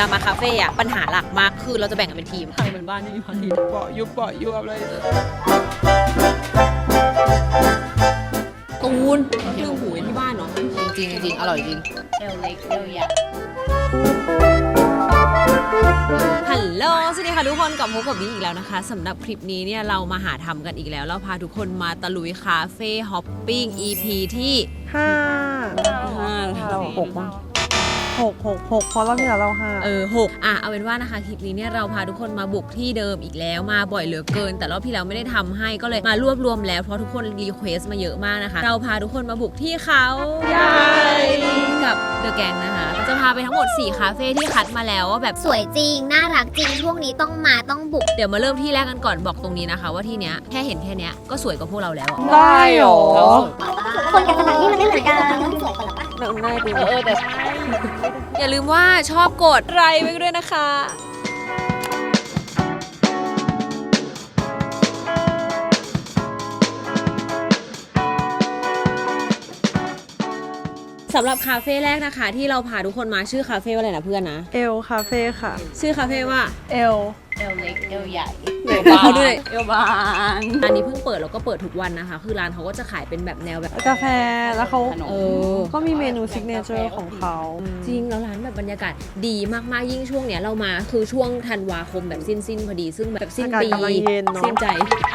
ลามาคาเฟ่อะปัญหาหลักมากคือเราจะแบ่งกันเป็นทีมใครเป็นบ้านที่มีพันทีเปาะยุบเปาะยุบเลยตูนลืมหูไว้ที่บ้านเนาะจริงๆจริงๆอร่อยจริงเอวเล็กเอวใหญ่ฮัลโหล สวัสดีค่ะทุกคนกลับพบกับนี้อีกแล้วนะคะสำหรับคลิปนี้เนี่ยเรามาหาทำกันอีกแล้ว เราพาทุกคนมาตะลุยคาเฟ่ฮอปปิ้ง EP ที่ห้าเรา หกบ้างหกหกหกเพราะรอบที่แล้วเราห้า เออหกอะเอาเป็นว่านะคะคลิปนี้เนี่ยเราพาทุกคนมาบุกที่เดิมอีกแล้วมาบ่อยเหลือเกิน แต่รอบที่แล้วไม่ได้ทำให้ก็เลยมารวบรวมแล้วเพราะทุกคนรีเควสมาเยอะมากนะคะ เราพาทุกคนมาบุกที่เขาใหญ่กับเดอะแกงนะคะจะพาไปทั้งหมด4คาเฟ่ที่คัดมาแล้วว่าแบบ สวยจริง น่ารักจริง ช่วงนี้ต้องมาต้องบุก เดี๋ยวมาเริ่มที่แรกกันก่อนบอกตรงนี้นะคะ ว่าที่เนี้ยแค่เห็นแค่เนี้ยก็สวยกว่าพวกเราแล้วอะได้หรอ คนกับสถานที่มันไม่เหมือนกันต้องสวยคนละปะหนังหน้าดีเออแต่ อย่าลืมว่าชอบกดไลค์ไว้ด้วยนะคะสำหรับคาเฟ่แรกนะคะ ที่เราพาทุกคนมาชื่อคาเฟ่ว่าอะไรนะเพื่อนนะ เอลคาเฟ่ค่ะ ชื่อคาเฟ่ว่า เอล เอวเล็กเอวใหญ่เอวบางด้วย เอวบางร้านนี้เพิ่งเปิดแล้วก็เปิดทุกวันนะคะ คือร้านเขาก็จะขายเป็นแบบแนวแบบกาแฟแล้วเขาขนม เออก็มีเมนูซิกเนเจอร์ของเขาจริงแล้วร้านแบบบรรยากาศดีมากๆยิ่งช่วงเนี้ยเรามาคือช่วงธันวาคมแบบสิ้นสิ้นๆพอดีซึ่งแบบสิ้นอากาศปีกำลังเย็นเนอะ สิ้นใจ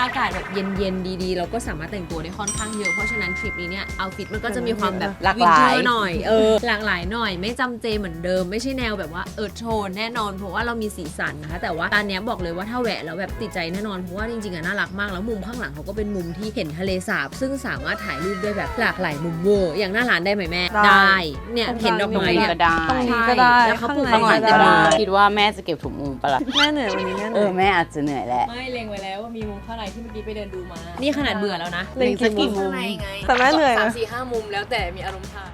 อากาศแบบเย็นๆดีๆ เราก็สามารถแต่งตัวได้ค่อนข้างเยอะเพราะฉะนั้นทริปนี้เนี่ยเอาฟิตมันก็จะมีความแบบหลากวิหนลาเทอยร์หน่อยเออหลากหลายหน่อย ไม่จำเจเหมือนเดิม ไม่ใช่แนวแบบว่าเอิร์ธโทนแน่นอนเพราะว่าเรามีสีสันนะคะแต่ว่าตอนเนี้ยบอกเลยว่าถ้าแหวะแล้วแบบติดใจแน่นอนเพราะว่าจริงๆอะน่ารักมากแล้วมุมข้างหลังเขาก็เป็นมุมที่เห็นทะเลสาบ ซึ่งสามารถถ่ายรูปได้แบบหลากหลายมุมเวอร์อย่างหน้าร้านได้ไหมแม่ได้เนี่ยเห็นดอกตรงไม้นี้เนี่ยก็ได้ตรงนี้ก็ได้แล้วเขาปลูกข้างในข้างหลังก็เต็มได้เลยคิดว่าแม่จะเก็บถุงมือปะล่ะแม่เหนื่อยวันนี้แม่เหเอนื่ออยแม่อาจจะเหนื่อยแหละ ไม่เล็งไว้แล้วว่ามีมุมข้างในที่เมื่อกี้ไปเดินดูมานี่ขนาดเบื่อแล้วนะ เล็งกี่มุมข้างในไงแต่แม่เหนื่อยนะ สามสี่ห้ามุมแล้วแต่มีอารมณ์ถ่าย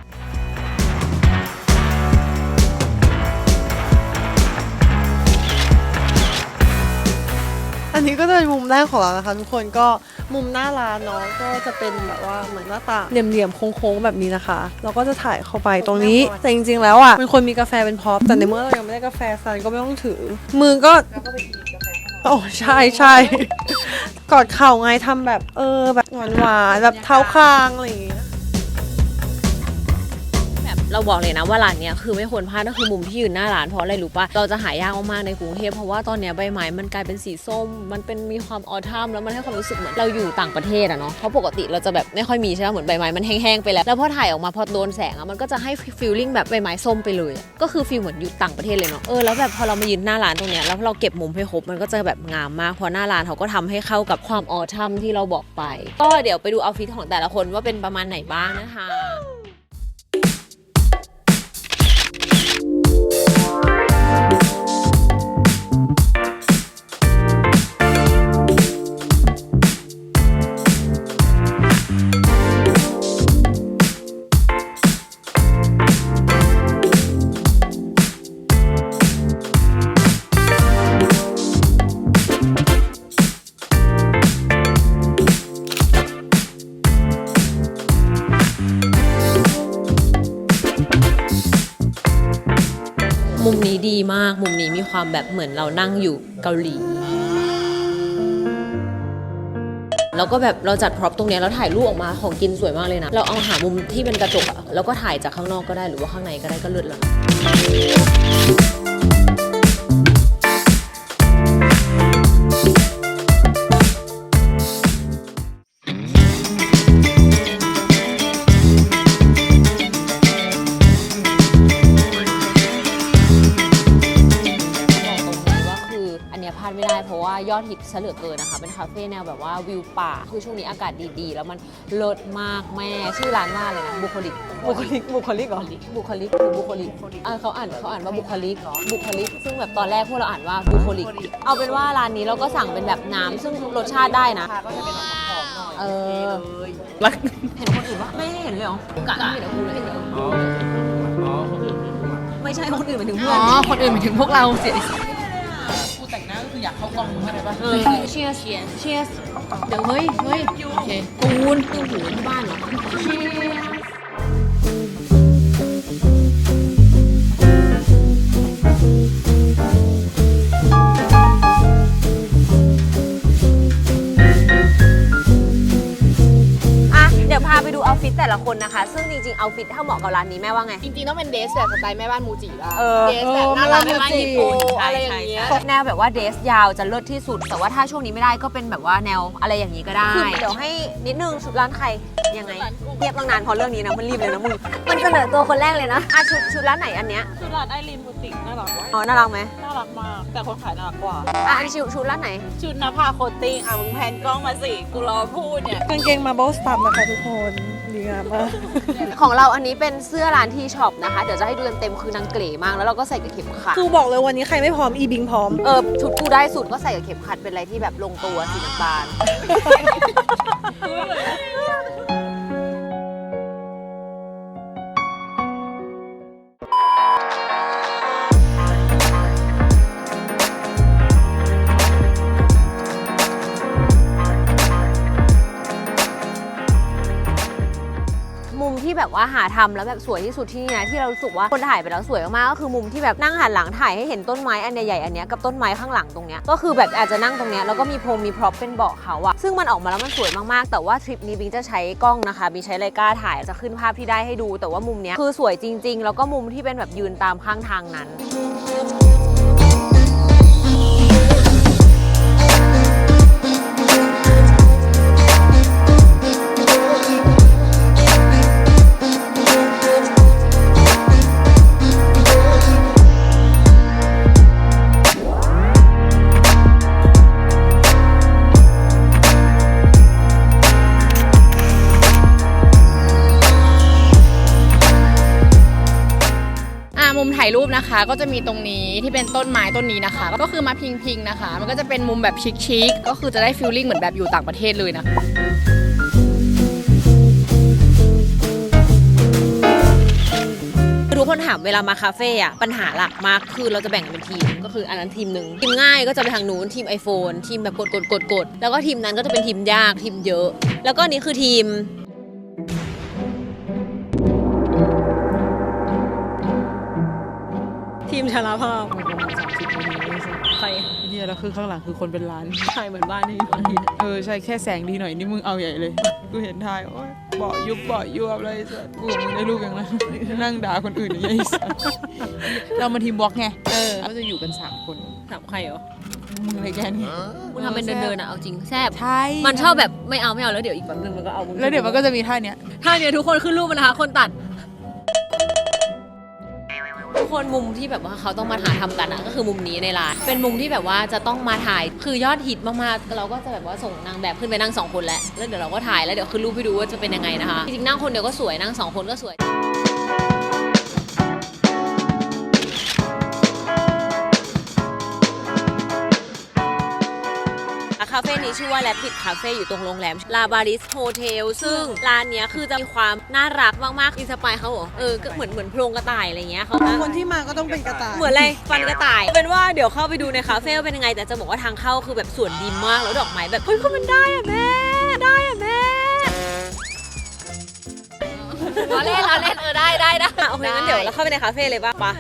นนี้ก็จะเป็นมุมแรกของเรานะคะ ทุกคนก็มุมหน้าร้านเนาะก็จะเป็นแบบว่าเหมือนหน้าตางเหลี่ยมๆโค้งๆแบบนี้นะคะเราก็จะถ่ายเข้าไปตรงนี้ แต่จริงๆแล้วอะมันควรมีกาแฟเป็นพร็อพแต่ในเมื่อเรายังไม่ได้กาแฟซันก็ไม่ต้องถือ มือก็โอ้ใช่ใช่กอดเข่าไงทำแบบเออแบบหวานๆแบบเท้าคางอะไรอย่างเงี้ยแบบ เราบอกเลยนะว่าร้านเนี้ยคือไม่ควรพลาดก็คือมุมที่ยืนหน้าร้านเพราะอะไรรู้ปะเราจะหายากมากๆในกรุงเทพเพราะว่าตอนเนี้ยใบไม้มันกลายเป็นสีส้ม มันเป็นมีความออทัมแล้วมันให้ความรู้สึกเหมือนเราอยู่ต่างประเทศอะเนาะเพราะปกติเราจะแบบไม่ค่อยมีใช่ไหมเหมือนใบไม้มันแห้งๆไปแล้วแล้วพอถ่ายออกมาพอโดนแสงอะมันก็จะให้ฟีลลิ่งแบบใบไม้ส้มไปเลยก็คือฟีลเหมือนอยู่ต่างประเทศเลยเนาะเออแล้วแบบพอเรามายืนหน้าร้านตรงเนี้ยแล้วเราเก็บมุมให้ครบมันก็จะแบบงามมากเพราะหน้าร้านเขาก็ทำให้เข้ากับความออทัมที่เราบอกไป ก็เดี๋ยวไปดูเอาฟิตของแต่ละคนว่าเป็นประมาณไหนบ้างนะคะ ความแบบเหมือนเรานั่งอยู่เกาหลี แล้วก็แบบเราจัดพร็อพตรงเนี้ยแล้วถ่ายรูปออกมาของกินสวยมากเลยนะ เราเอาหามุมที่เป็นกระจกอะแล้วก็ถ่ายจากข้างนอกก็ได้หรือว่าข้างในก็ได้ก็เลิศแล้ว อันเนี้ยพลาดไม่ได้เพราะว่ายอดฮิตซะเหลือเกินนะคะ เป็นคาเฟ่แนวแบบว่าวิวป่า คือช่วงนี้อากาศดีๆ แล้วมันเลิศมากแม่ ชื่อร้านว่าอะไรนะบุคลิก บุคลิก บุคลิกเหรอ บุคลิกคือบุคลิกอ่าเขาอ่านเขาอ่านว่าบุคลิก บุคลิก ซึ่งแบบตอนแรกพวกเราอ่านว่าบุคลิก เอาเป็นว่าร้านนี้เราก็สั่งเป็นแบบน้ำซึ่งรสชาติได้นะ ก็จะเป็นแบบหอมๆหน่อยเออเลยเห็นคนอื่นปะไม่เห็นเลยเหรอกะไม่เห็นกูเลยเห็นเหรอไม่ใช่คนอื่นหมายถึงเพื่อน อ๋อ คนอื่นหมายถึงพวกเราเสีย ออยากเข้ากล้องมึงเข้าใจปะเออเชียร์เชียร์เชียร์เดี๋ยวเฮ้ยเฮ้ยโอเคปูนปูนหูที่บ้านเหรอเชียร์ ละคนนะคะ ซึ่งจริงๆเอาฟิตถ้าเหมาะกับร้านนี้แม่ว่าไง จริงๆต้องเป็นเดสแบบสไตล์แม่บ้านมูจิละเออ เดสแบบน่ารักแม่บ้านญี่ปุ่นใช่อะไรอย่างเงี้ย แนวแบบว่าเดรสยาวจะเลิศที่สุด แต่ว่าถ้าช่วงนี้ไม่ได้ก็เป็นแบบว่าแนวอะไรอย่างนี้ก็ได้ เดี๋ยวให้นิดนึงชุดร้านใครยังไงเงียบตั้งนานเพราะเรื่องนี้นะมันรีบเลยนะมึงมันเสนอตัวคนแรกเลยนะ อะชุดชุดร้านไหนอันเนี้ยชุดร้านไอรินบูติกน่ารักว่ะอ๋อน่ารักไหมน่ารักมาก แต่คนขายน่ารักกว่า อะอันนี้ชุดชุดร้านไหน ชุดนภาโคตติ้งอะมึงแพนกล้องมาสิ กูรอพูดเนี่ย กางเกงมาเบลสตัมนะคะทุกคน ดีงามมาก ของเราอันนี้เป็นเสื้อร้านที่ช็อปนะคะ เดี๋ยวจะให้ดูเต็มๆคือนางเก๋มาก แล้วเราก็ใส่กับเข็มขัด คือบอกเลยวันนี้ใครไม่พร้อมอีบิงพร้อม เออชุดกูได้สุดก็ใส่กับเข็มขัดเป็นอะไรที่แบบลงตัวสีน้ำตาล แบบว่าหาทำแล้วแบบสวยที่สุดที่นี่นะที่เราสึกว่าคนถ่ายไปแล้วสวยมากก็คือมุมที่แบบนั่งหันหลังถ่ายให้เห็นต้นไม้อันใหญ่ๆอันเนี้ยกับต้นไม้ข้างหลังตรงเนี้ยก็คือแบบอาจจะนั่งตรงเนี้ยแล้วก็มีพรมมีพร็อพเป็นเบาะเขาอะซึ่งมันออกมาแล้วมันสวยมากๆ แต่ว่าทริปนี้บิงจะใช้กล้องนะคะบิงใช้ไลกาถ่ายจะขึ้นภาพที่ได้ให้ดู แต่ว่ามุมเนี้ยคือสวยจริง ๆ แล้วก็มุมที่เป็นแบบยืนตามข้างทางนั้นายรูปนะคะ ก็จะมีตรงนี้ที่เป็นต้นไม้ต้นนี้นะคะ ก็คือมาพิงพิงนะคะ มันก็จะเป็นมุมแบบชิคๆก็คือจะได้ฟีลลิ่งเหมือนแบบอยู่ต่างประเทศเลยนะทุกคนถามเวลามาคาเฟ่อะปัญหาหลักมากคือเราจะแบ่งกันเป็นทีม ก็คืออันนั้นทีมหนึ่งทีมง่ายก็จะไปทางนู้นทีม iPhone ทีมแบบกดกดกดกดแล้วก็ทีมนั้นก็จะเป็นทีมยากทีมเยอะ แล้วก็นนี้คือทีม ชาลาภาพใครเฮียแล้วคือข้างหลังคือคนเป็นล้านใครเหมือนบ้านที่อยู่ที่เออใช่แค่แสงดีหน่อยนี่มึงเอาใหญ่เลย กูเห็นทายโอ้ยเบาะยุบเบาะยุบอะไรสัสกูกับมึงได้รูปยังไงนั่งด่าคนอื่นอย่างเงี้ยไอ้สัสเรามาทีมบล็อกไงเออเราจะอยู่กัน3คนถามใครเหรอมึงอะไรแค่นี้มึงทำเป็นเดินๆอะเอาจริงแซบใช่มันชอบแบบไม่เอาไม่เอาแล้วเดี๋ยวอีกแบบนึงมันก็เอามึงแล้วเดี๋ยวมันก็จะมีท่าเนี้ยถ้าเนี่ยทุกคนขึ้นรูปมานะคะคนตัด ทุกคนมุมที่แบบว่าเขาต้องมาถ่ายทำกันอะก็คือมุมนี้ในร้านเป็นมุมที่แบบว่าจะต้องมาถ่ายคือยอดฮิตมากๆเราก็จะแบบว่าส่งนางแบบขึ้นไปนั่งสองคนแล้วแล้วเดี๋ยวเราก็ถ่ายแล้วเดี๋ยวขึ้นรูปให้ดูว่าจะเป็นยังไงนะคะจริงๆนั่งคนเดียวก็สวยนั่งสองคนก็สวย คาเฟ่นี้ชื่อว่าแลปิดคาเฟ่อยู่ตรงโรงแรมลาบาริสโฮเทลซึ่งร้านเนี้ยคือจะมีความน่ารักมากๆอินสปายเขาเหรอเออก็เหมือนเหมือนโพรงกระต่ายอะไรเงี้ยเขาคนที่มาก็ต้องเป็นกระต่าย เหมือนอะไรฟันกระต่ายเป็นว่าเดี๋ยวเข้าไปดูในคาเฟ่ว่าเป็นยังไง แต่จะบอกว่าทางเข้าคือแบบสวนดีมากแล้วดอกไม้แบบเฮ้ยคือมันได้อะแม่ได้อะแม่เราเล่นเราเล่นเออได้ได้ได้โอเคงั้นเดี๋ยวเราเข้าไปในคาเฟ่เลยป่ะปะ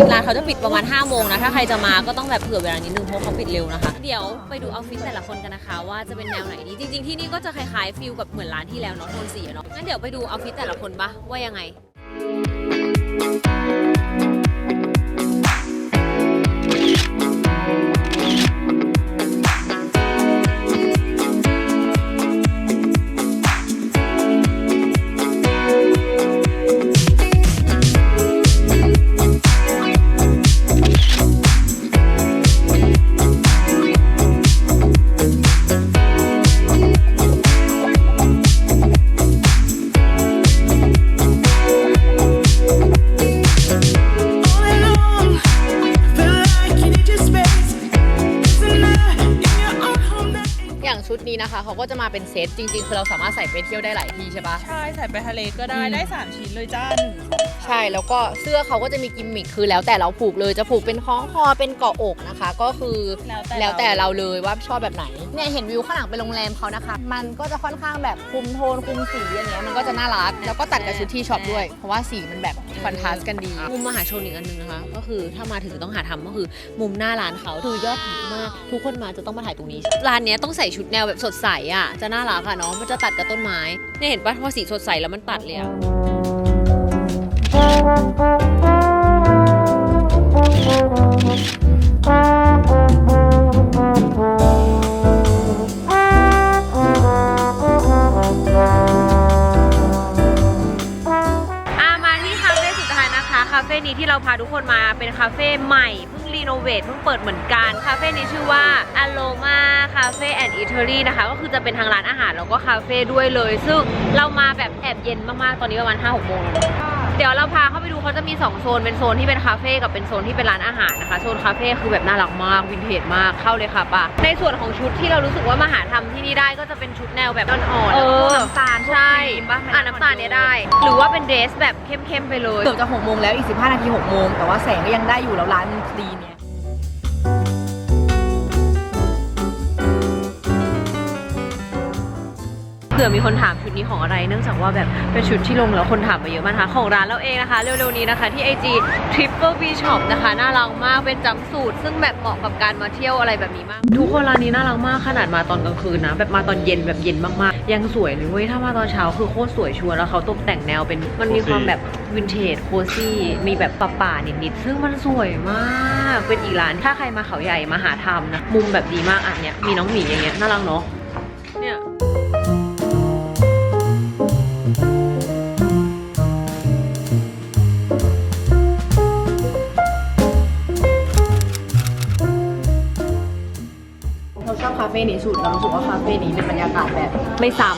ริงๆร้านเขาจะปิดประมาณ5โมงนะ ถ้าใครจะมาก็ต้องแบบเผื่อเวลานิดนึงเพราะเขาปิดเร็วนะคะ เดี๋ยวไปดูออฟฟิศแต่ละคนกันนะคะ ว่าจะเป็นแนวไหนดีจริง ๆที่นี่ก็จะคล้ายๆฟิลกับเหมือนร้านที่แล้วเนาะโทนสีอะเนาะงั้นเดี๋ยวไปดูออฟฟิศแต่ละคนปะว่ายังไง เขาก็จะมาเป็นเซตจริง ๆ คือเราสามารถใส่ไปเที่ยวได้หลายที่ใช่ปะ ใช่ใส่ไปทะเลก็ได้อืม ได้3ชิ้นเลยจ้าหนึ่งใช่แล้วก็เสื้อเขาก็จะมีกิมมิคคือแล้วแต่เราผูกเลยจะผูกเป็นคล้องคอเป็นเกาะอกนะคะ ก็คือแล้วแต่แล้วแต่เราเลยว่าชอบแบบไหนเนี่ยเห็นวิวข้างหลังเป็นโรงแรมเขานะคะ มันก็จะค่อนข้างแบบคุมโทนคุมสีอย่างเงี้ยมันก็จะน่ารักแล้วก็ตัดกับชุดที่ช็อปด้วย เพราะว่าสีมันแบบคอนทราสต์กันดี มุมมหาชนอีกอันหนึงนะคะ ก็คือถ้ามาถึงต้องหาทำก็คือมุมหน้าร้านเขาคือยอดฮิตมาก ทุกคนมาจะต้องมาถ่ายตรงนี้ ร้านเนี้ยต้องใส่ชุดแนวแบบสดใสอะจะน่ารักอะเนาะมันจะตัดกับต้นไม้เนี่ยเห็นปะพอสีสดใสแล้วมันตัดเลยอะ่นี้ที่เราพาทุกคนมาเป็นคาเฟ่ใหม่เพิ่งรีโนเวทเพิ่งเปิดเหมือนกัน คาเฟ่นี้ชื่อว่า Aroma Cafe and Eatery นะคะ ก็คือจะเป็นทางร้านอาหารแล้วก็คาเฟ่ด้วยเลย ซึ่งเรามาแบบแอบเย็นมากๆ ตอนนี้ประมาณ5-6โมงแล้ว เดี๋ยวเราพาเข้าไปดูเขาจะมี 2 โซน เป็นโซนที่เป็นคาเฟ่กับเป็นโซนที่เป็นร้านอาหารนะคะ โซนคาเฟ่คือแบบน่ารักมากวินเทจมากเข้าเลยค่ะป่ะ ในส่วนของชุดที่เรารู้สึกว่ามาหาทำที่นี่ได้ก็จะเป็นชุดแนวแบบอ่อนๆแล้วก็พวกน้ำตาลใช่อ่าน้ำตาลเนี่ยได้ หรือว่าเป็นเดรสแบบเข้มๆไปเลย เกือบจะหกโมงแล้วอีกสิบห้านาทีหกโมงแต่ว่าแสงก็ยังได้อยู่แล้วร้านมันดีเนี่ย ผื่อมีคนถามชุดนี้ของอะไร เนื่องจากว่าแบบเป็นชุดที่ลงแล้วคนถามมาเยอะมากนะคะของร้านเราเองนะคะ เร็วๆนี้นะคะที่ IG Triple B Shop นะคะน่ารักมากเป็นจัมสูตรซึ่งแบบเหมาะกับการมาเที่ยวอะไรแบบนี้มาก ทุกคนร้านนี้น่ารักมากขนาดมาตอนกลางคืนนะแบบมาตอนเย็นแบบเย็นมากๆ ยังสวยเลยเว้ยถ้ามาตอนเช้าคือโคตรสวยชัวร์แล้วเขาตกแต่งแนวเป็นมันมีความแบบวินเทจโคซี่มีแบบป่าๆนิดๆซึ่งมันสวยมากเป็นอีกร้านถ้าใครมาเขาใหญ่มาหาทำนะมุมแบบดีมากอันเนี้ยมีน้องหมีอย่างเงี้ยน่ารักเนาะเนี่ย ชอบคาเฟ่นี้สุดเรารู้สึกว่าคาเฟ่นี้เป็นบรรยากาศแบบไม่ซ้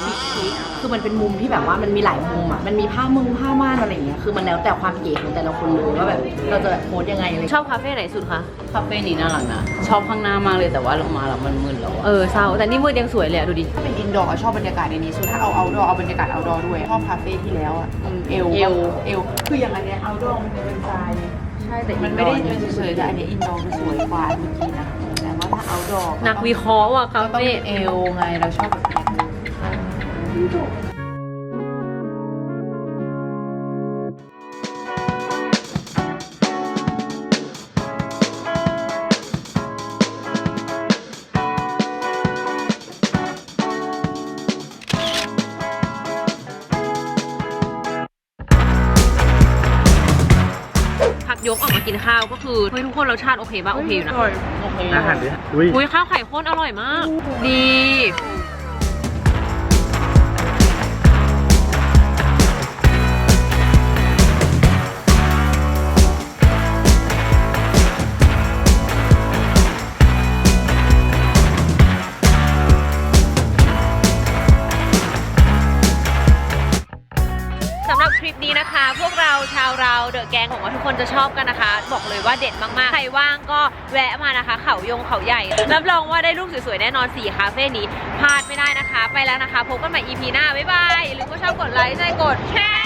คือมันเป็นมุมที่แบบว่ามันมีหลายมุมอะมันมีผ้ามุงผ้าม่านอะไรอย่างเงี้ยคือมันแล้วแต่ความเก๋ของแต่ละคนเลยว่าแบบเราจะแบบโพสยังไงอะไรำชอบคาเฟ่ไหนสุดคะคาเฟ่นี้น่ารักนะชอบข้างหน้ามากเลยแต่ว่าลงมาแล้วมันมึนแล้วอะเออเศร้าแต่นี่มืดยังสวยเลยอะดูดิถ้าเป็นอินดอร์ชอบบรรยากาศในนี้สุดถ้าเอาเอาดอเอาบรรยากาศเอาดอด้วยชอบคาเฟ่ที่แล้วอะอืมเอลเอวเอลคืออย่างอันเนี้ยเอาดอมันจะเป็นทรายไงใช่แต่มันไม่ได้เป็นเฉยๆแต่อันเนี้ยอินดอร์มันสวยกว่าเมื่อกี้นะแต่ว่า ถ้าเอาดอกนักวิเคราะห์อะคาต้องเฟ่เป็นเอวไงเราชอบแบบนี้ ยพักยกออกมากินข้าวก็คือเฮ้ยทุกคนรสชาติโอเคป่ะโอเคอยู่นะอาหารดิอุ้ยอุ้ยข้าวไข่ข้นอร่อยมากดี ชาวเราเดอะแกงของว่าทุกคนจะชอบกันนะคะ บอกเลยว่าเด็ดมากๆ ใครว่างก็แวะมานะคะ เขายงเขาใหญ่ รับรองว่าได้รูปสวยๆ แน่นอน4คาเฟ่นี้พลาดไม่ได้นะคะ ไปแล้วนะคะ พบกันใหม่ EP หน้า บ๊ายบายหรือว่าชอบกดไลค์ใช่กดแชร์